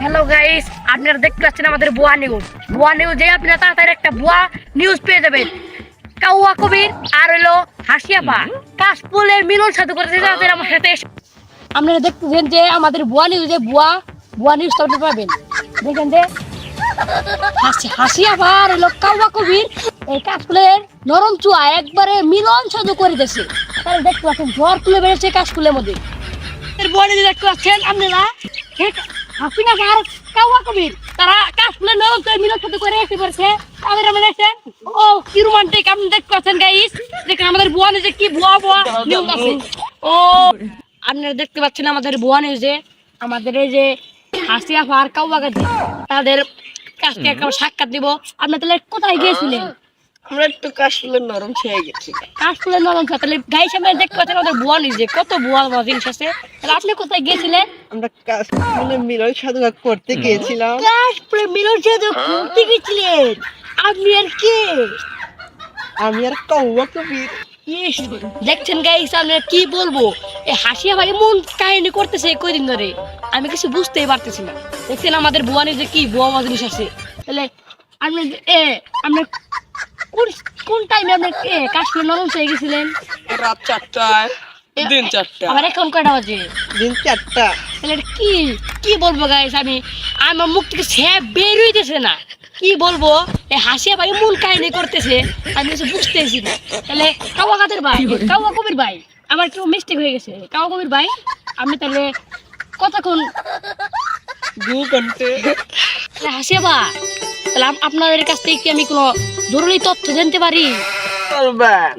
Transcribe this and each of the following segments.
Hello guys আপনারা দেখতে পাচ্ছেন আমাদের বুয়া নিউজ বুয়া নিউজে আপনারা তাড়াতাড়ি একটা বুয়া নিউজ পেয়ে যাবেন। কাউয়া কবির আর হলো হাসিয়াপা। কাশফুলের মিলন সাথে করেছে তাদের আমার সাথে। আপনারা দেখতেছেন যে আমাদের বুয়া নিউজে বুয়া বুয়া নিউজ আপনি পাবেন। দেখেন যে হাসি হাসিয়াপা আর হলো কাউয়া কবির এই কাশফুলের নরম চুয়া একবারে মিলন সাধু করে দিয়েছে। তাহলে দেখতে পাচ্ছেন ঝড় তুলে বেড়েছে কাশফুলের মধ্যে। এর বডি দেখতে পাচ্ছেন আপনারা। হাসিনা আর কাওয়া কবির। তারা কাশফুলে নরম তো মিলন সাথে করে এসে পড়ছে আমাদের আমরা দেখছেন ও কি রোমান্টিক আপনি দেখতে পাচ্ছেন গাইস দেখেন আমাদের বুয়া নিউজে কি বুয়া বুয়া নিউজ আছে। ও আপনারা দেখতে পাচ্ছেন আমাদের বুয়া নিউজে আমাদের এই যে হাসিয়া আর কাওয়া গাজি তাদের কাছ থেকে সাক্ষাৎ দিব। আপনি তাহলে কোথায় গিয়েছিলেন? আমরা একটু কাশফুলের নরম খেয়ে গেছি। কাশফুলের নরম চা তাহলে গাইস আমরা দেখতে পাচ্ছেন আমাদের বুয়া নিউজে কত বুয়া বুয়া জিনিস আছে। তাহলে আপনি কোথায় গিয়েছিলেন? আমরা কাশফুলের মিলন সাধুকা করতে গিয়েছিলাম। কাশফুলের মিলন সাথে ঘুরতে গেছিলেন আপনি আর কে? আমি আর কৌয়া কবির। দেখছেন গাইস আমি আর কি বলব? এই হাসিয়া ভাই এমন কাহিনী করতেছে এই কয়দিন ধরে। আমি কিছু বুঝতেই পারতেছি না। দেখছেন আমাদের বুয়ানি যে কি বুয়া জিনিস আছে? তাহলে আপনি এ আপনি কোন কোন টাইমে আপনি এ কাশ্মীর নরম হয়ে গেছিলেন? রাত চারটায় দিন চারটা আবার এখন কয়টা বাজে? দিন চারটা। তাহলে কি কি বলব গাইস আমি আমার মুখ থেকে স্যাপ বের হইতেছে না। কি বলব? এই হাসিয়া ভাই মূল কাহিনী করতেছে। আমি কিছু বুঝতেছি না। তাহলে কাওয়া কাদের ভাই কাওয়া কবির ভাই আমার কেউ মিস্টেক হয়ে গেছে। কাওয়া কবির ভাই আমি তাহলে কতক্ষণ? দু ঘন্টে। হাসিয়া ভা তাহলে আপ- আপনাদের কাছ থেকে কি আমি কোনো জরুরি তথ্য জানতে পারি। বলবেন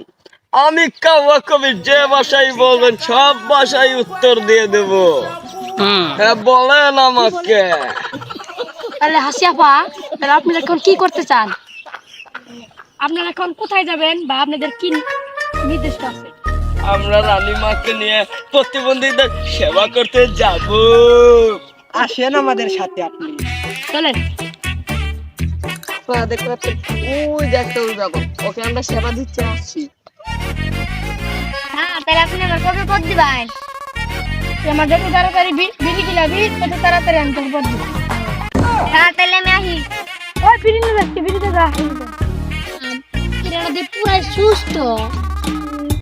আমি কাওয়া কবির যে ভাষাই বলবেন সব ভাষায় উত্তর দিয়ে দেব। হ্যাঁ বলেন আমাকে। তাহলে হাসিয়া ভা তাহলে আপনারা এখন কি করতে চান? আপনারা এখন কোথায় যাবেন বা আপনাদের কি নির্দিষ্ট আছে? আমরা রানীমাকে নিয়ে প্রতিবন্ধীদের সেবা করতে যাব। আসেন আমাদের সাথে আপনি। চলেন। আপনারা দেখতে পাচ্ছেন ওই দেখতে যাব ওকে আমরা সেবা দিতে আসছি। হ্যাঁ তাহলে আপনি আমার কবে পদ দিবেন? আমার যত তাড়াতাড়ি বি- বিড়ি খিলাবি তত তাড়াতাড়ি আমি তোকে পদ দিব। হ্যাঁ তাহলে আমি আহি ওই ফিরি নিয়ে যাচ্ছি বিড়িতে যা। সুস্থ।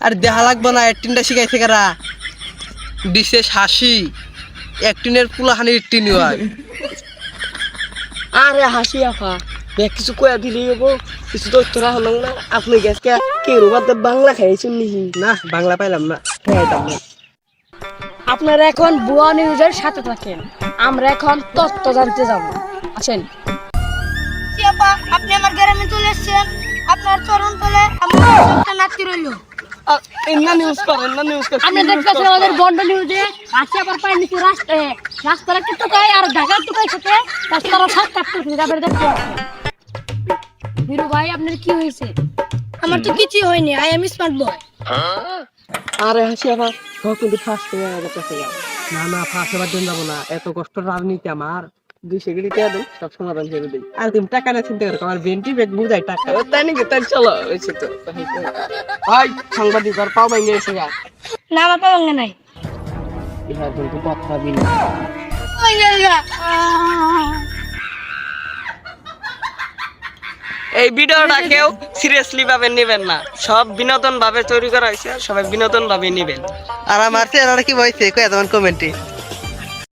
আর দেখা লাগবে না একটিনটা শিখাইছে কারা? বিশেষ হাসি একটিনের পুলাহানি একটিনি হয়। আরে হাসি আফা কিছু কয়া দিলে হব কিছু তো তোরা হলো না। আপনি গেছকে কে? বাংলা খাইছেন নিহি না বাংলা পাইলাম না। আপনারা এখন বুয়া নিউজের সাথে থাকেন। আমরা এখন তত্ত্ব জানতে যাব। আছেন? আপনি আমার গ্রামে চলে এসেছেন। আপনার চরণ তলে আমার একটা নাতি রইল। ইন্না নিউজ করেন না নিউজ করেন আমরা দেখতেছি আমাদের বন্ড নিউজে আসে আবার পাই নিচে রাস্তায়। আর ঢাকার টুকাই সাথে রাস্তার সাত তারপরে দেখতে। বিরু ভাই আপনার কি হয়েছে? আমার তো কিছুই হয়নি আই এম স্মার্ট বয় আরে হাসি সব কিন্তু ফার্স্ট হয়ে আমার কাছে গেল। না না ফাঁসে বাদ দিন যাব না এত কষ্ট রাজনীতি আমার। দুই সেকেন্ড টিয়া দেন সব সমাধান করে দিই। আর তুমি টাকা না চিন্তা করো আমার বেন্টি বেগ বুঝাই টাকা। তাই নাকি? তাই চলো হয়েছে তো। ভাই সাংবাদিক আর পাও ভেঙে গেছে গা। না আমার পাবঙ্গ নাই। ইহা কিন্তু কথা বিন। এই ভিডিওটা কেউ সিরিয়াসলি ভাবে নেবেন না। সব বিনোদন ভাবে তৈরি করা হয়েছে, সবাই বিনোদন ভাবে নেবেন। আর আমার কি বলছে কমেন্টে